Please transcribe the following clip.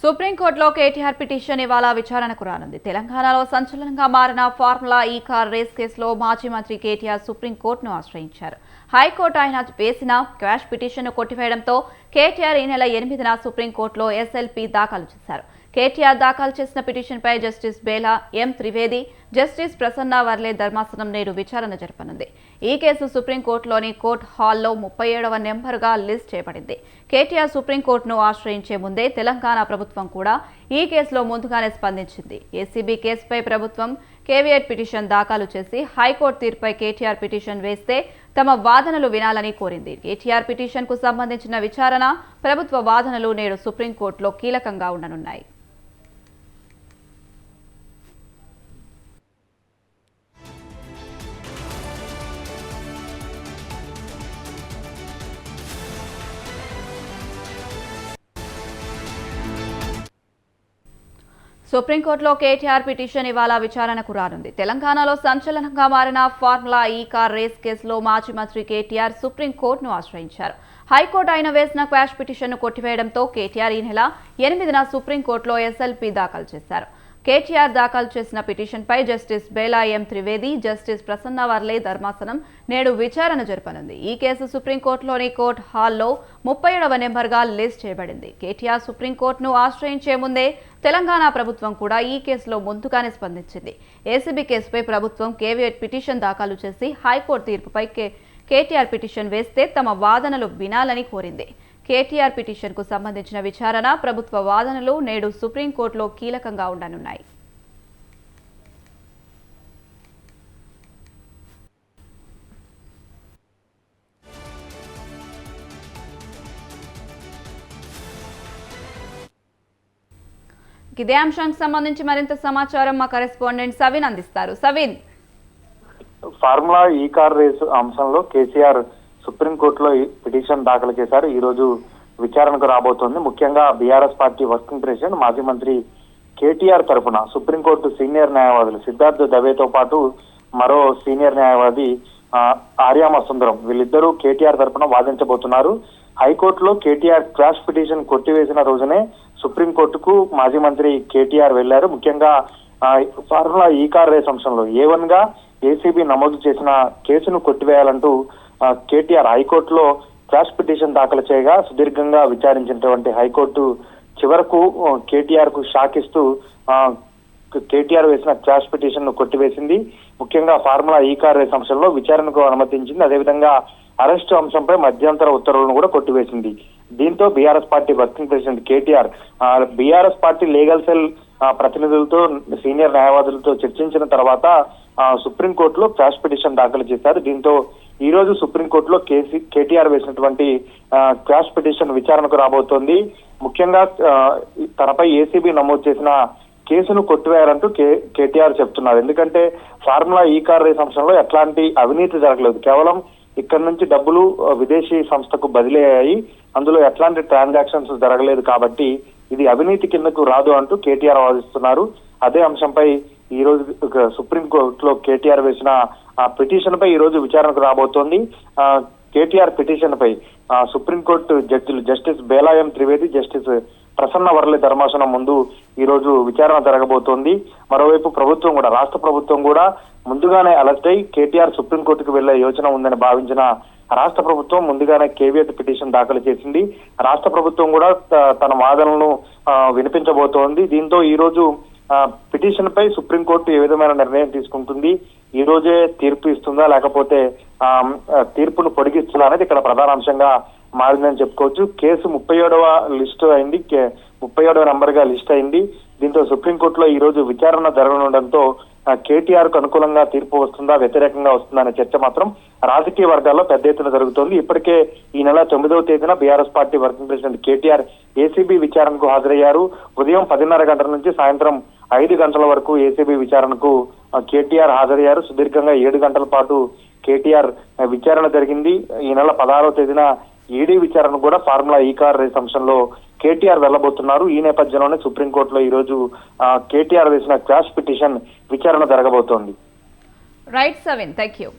సుప్రీంకోర్టులో కేటీఆర్ పిటిషన్ ఇవాళ విచారణకు రానుంది. తెలంగాణలో సంచలనంగా మారిన ఫార్ములా ఈ కార్ రేస్ కేసులో మాజీ మంత్రి కేటీఆర్ సుప్రీంకోర్టును ఆశ్రయించారు. హైకోర్టు ఆయన వేసిన క్వాష్ పిటిషన్ను కొట్టివేయడంతో కేటీఆర్ ఈ నెల ఎనిమిదిన సుప్రీంకోర్టులో ఎస్ఎల్పీ దాఖలు చేశారు. కేటీఆర్ దాఖలు చేసిన పిటిషన్పై justice Bela M Trivedi justice Prasanna Varale ధర్మాసనం నేడు విచారణ జరపనుంది. ఈ కేసు సుప్రీంకోర్టులోని కోర్ట్ హాల్లో ముప్పై ఏడవ నెంబర్గా లిస్ట్ చేయబడింది. కేటీఆర్ సుప్రీంకోర్టును ఆశ్రయించే ముందే తెలంగాణ ప్రభుత్వం కూడా ఈ కేసులో ముందుగానే స్పందించింది. ఏసీబీ కేసుపై ప్రభుత్వం కేవీఎట్ పిటిషన్ దాఖలు చేసి హైకోర్టు తీర్పుపై కేటీఆర్ పిటిషన్ వేస్తే తమ వాదనలు వినాలని కోరింది. కేటీఆర్ పిటిషన్కు సంబంధించిన విచారణ ప్రభుత్వ వాదనలు నేడు సుప్రీంకోర్టులో కీలకంగా ఉండనున్నాయి. సుప్రీంకోర్టులో కేటీఆర్ పిటిషన్ ఇవాళ విచారణకు రానుంది. తెలంగాణలో సంచలనంగా మారిన ఫార్ములా ఈ కార్ రేస్ కేసులో మాజీ మంత్రి కేటీఆర్ సుప్రీంకోర్టును ఆశ్రయించారు. హైకోర్టు ఆయన వేసిన క్వాష్ పిటిషన్ను కొట్టివేయడంతో కేటీఆర్ ఈ నెల ఎనిమిదిన సుప్రీంకోర్టులో ఎస్ఎల్పీ దాఖలు చేశారు. కేటీఆర్ దాఖలు చేసిన పిటిషన్పై justice Bela M Trivedi justice Prasanna Varale ధర్మాసనం నేడు విచారణ జరపనుంది. ఈ కేసు సుప్రీంకోర్టులోని కోర్టు హాల్లో ముప్పై ఏడవ నెంబర్గా లిస్ట్ చేయబడింది. కేటీఆర్ సుప్రీంకోర్టును ఆశ్రయించే ముందే తెలంగాణ ప్రభుత్వం కూడా ఈ కేసులో ముందుగానే స్పందించింది. ఏసీబీ కేసుపై ప్రభుత్వం కేవీఎట్ పిటిషన్ దాఖలు చేసి హైకోర్టు తీర్పుపై కే కేటీఆర్ పిటిషన్ వేస్తే తమ వాదనలు వినాలని కోరింది. కేటీఆర్ పిటిషన్కు సంబంధించిన విచారణ ప్రభుత్వ వాదనలు నేడు సుప్రీంకోర్టులో కీలకంగా ఉండనున్నాయి. ఇదే అంశానికి సంబంధించి మరింత సమాచారం మా కరెస్పాండెంట్ సవిన్ అందిస్తారు. Savin. Formula E car race అంశంలో కేసీఆర్ సుప్రీంకోర్టులో పిటిషన్ దాఖలు చేశారు. ఈ రోజు విచారణకు రాబోతోంది. ముఖ్యంగా బీఆర్ఎస్ పార్టీ వర్కింగ్ ప్రెసిడెంట్ మాజీ మంత్రి కేటీఆర్ తరఫున సుప్రీంకోర్టు సీనియర్ న్యాయవాదులు సిద్ధార్థ్ దవేతో పాటు మరో సీనియర్ న్యాయవాది ఆ, ఆర్యామ సుందరం వీళ్ళిద్దరూ కేటీఆర్ తరఫున వాదించబోతున్నారు. హైకోర్టులో కేటీఆర్ క్రాష్ పిటిషన్ కొట్టివేసిన రోజునే సుప్రీంకోర్టుకు మాజీ మంత్రి కేటీఆర్ వెళ్ళారు ముఖ్యంగా ఫార్ములా ఈ కార్ రేస్ అంశంలో ఏ వన్గా ఏసీబీ నమోదు చేసిన కేసును కొట్టివేయాలంటూ కేటీఆర్ హైకోర్టులో క్రాష్ పిటిషన్ దాఖలు చేయగా సుదీర్ఘంగా విచారించినటువంటి హైకోర్టు చివరకు కేటీఆర్కు షాక్ ఇస్తూ కేటీఆర్ వేసిన క్రాష్ పిటిషన్ను కొట్టివేసింది. ముఖ్యంగా ఫార్ములా ఈ కార్ రేస్ అంశంలో విచారణకు అనుమతించింది. అదేవిధంగా అరెస్టు అంశంపై మధ్యంతర ఉత్తర్వులను కూడా కొట్టివేసింది. దీంతో BRS party working president KTR BRS party legal cell ప్రతినిధులతో సీనియర్ న్యాయవాదులతో చర్చించిన తర్వాత సుప్రీంకోర్టులో క్రాష్ పిటిషన్ దాఖలు చేశారు. దీంతో ఈ రోజు సుప్రీంకోర్టులో కేసీ కేటీఆర్ వేసినటువంటి ఆ, క్రాష్ పిటిషన్ విచారణకు రాబోతోంది. ముఖ్యంగా తనపై ఏసీబీ నమోదు చేసిన కేసును కొట్టివేయాలంటూ కే కేటీఆర్ చెప్తున్నారు. ఎందుకంటే ఫార్ములా ఈ కార్ రేస్ అంశంలో ఎట్లాంటి అవినీతి జరగలేదు. కేవలం ఇక్కడ నుంచి డబ్బులు విదేశీ సంస్థకు బదిలీ అయ్యాయి. అందులో ఎట్లాంటి ట్రాన్సాక్షన్స్ జరగలేదు కాబట్టి ఇది అవినీతి కిందకు రాదు అంటూ కేటీఆర్ వాదిస్తున్నారు అదే అంశంపై ఈ రోజు సుప్రీంకోర్టులో సుప్రీం కోర్టులో కేటీఆర్ వేసిన ఆ పిటిషన్ పై ఈ రోజు విచారణకు రాబోతోంది. ఆ, కేటీఆర్ పిటిషన్ పై ఆ, సుప్రీంకోర్టు జడ్జిలు జస్టిస్ బేలాయం త్రివేది జస్టిస్ ప్రసన్న వరలి ధర్మాసనం ముందు ఈ రోజు విచారణ జరగబోతోంది. మరోవైపు ప్రభుత్వం కూడా రాష్ట్ర ప్రభుత్వం కూడా ముందుగానే అలర్ట్ అయి కేటీఆర్ సుప్రీంకోర్టుకు వెళ్ళే యోచన ఉందని భావించిన రాష్ట్ర ప్రభుత్వం ముందుగానే కేవీఎట్ పిటిషన్ దాఖలు చేసింది. రాష్ట్ర ప్రభుత్వం కూడా త- తన వాదనలను వినిపించబోతోంది. దీంతో ఈ రోజు ఆ, పిటిషన్ పై సుప్రీంకోర్టు ఏ విధమైన నిర్ణయం తీసుకుంటుంది? ఈ రోజే తీర్పు ఇస్తుందా? లేకపోతే తీర్పును పొడిగిస్తుందా అనేది ఇక్కడ ప్రధాన అంశంగా మారిందని చెప్పుకోవచ్చు. కేసు ముప్పై ఏడవ లిస్ట్ అయింది. కే- ముప్పై ఏడవ నంబర్గా లిస్ట్ అయింది. దీంతో సుప్రీంకోర్టులో ఈ రోజు విచారణ జరగనుండటంతో కేటీఆర్కు అనుకూలంగా తీర్పు వస్తుందా వ్యతిరేకంగా వస్తుందా అనే చర్చ మాత్రం రాజకీయ వర్గాల్లో పెద్ద ఎత్తున జరుగుతోంది. ఇప్పటికే ఈ నెల తొమ్మిదవ తేదీన BRS party working president KTR ACB విచారణకు హాజరయ్యారు. ఉదయం పదిన్నర గంటల నుంచి సాయంత్రం ఐదు గంటల వరకు ఏసీబీ విచారణకు కేటీఆర్ హాజరయ్యారు. సుదీర్ఘంగా ఏడు గంటల పాటు కేటీఆర్ విచారణ జరిగింది. ఈ నెల పదహారవ తేదీన ఈడీ విచారణ కూడా ఫార్ములా ఈ కార్ రేస్ అంశంలో కేటీఆర్ వెళ్ళబోతున్నారు ఈ నేపథ్యంలోనే సుప్రీంకోర్టులో ఈ రోజు కేటీఆర్ వేసిన క్రాష్ పిటిషన్ విచారణ జరగబోతోంది. Right సవిన్ thank you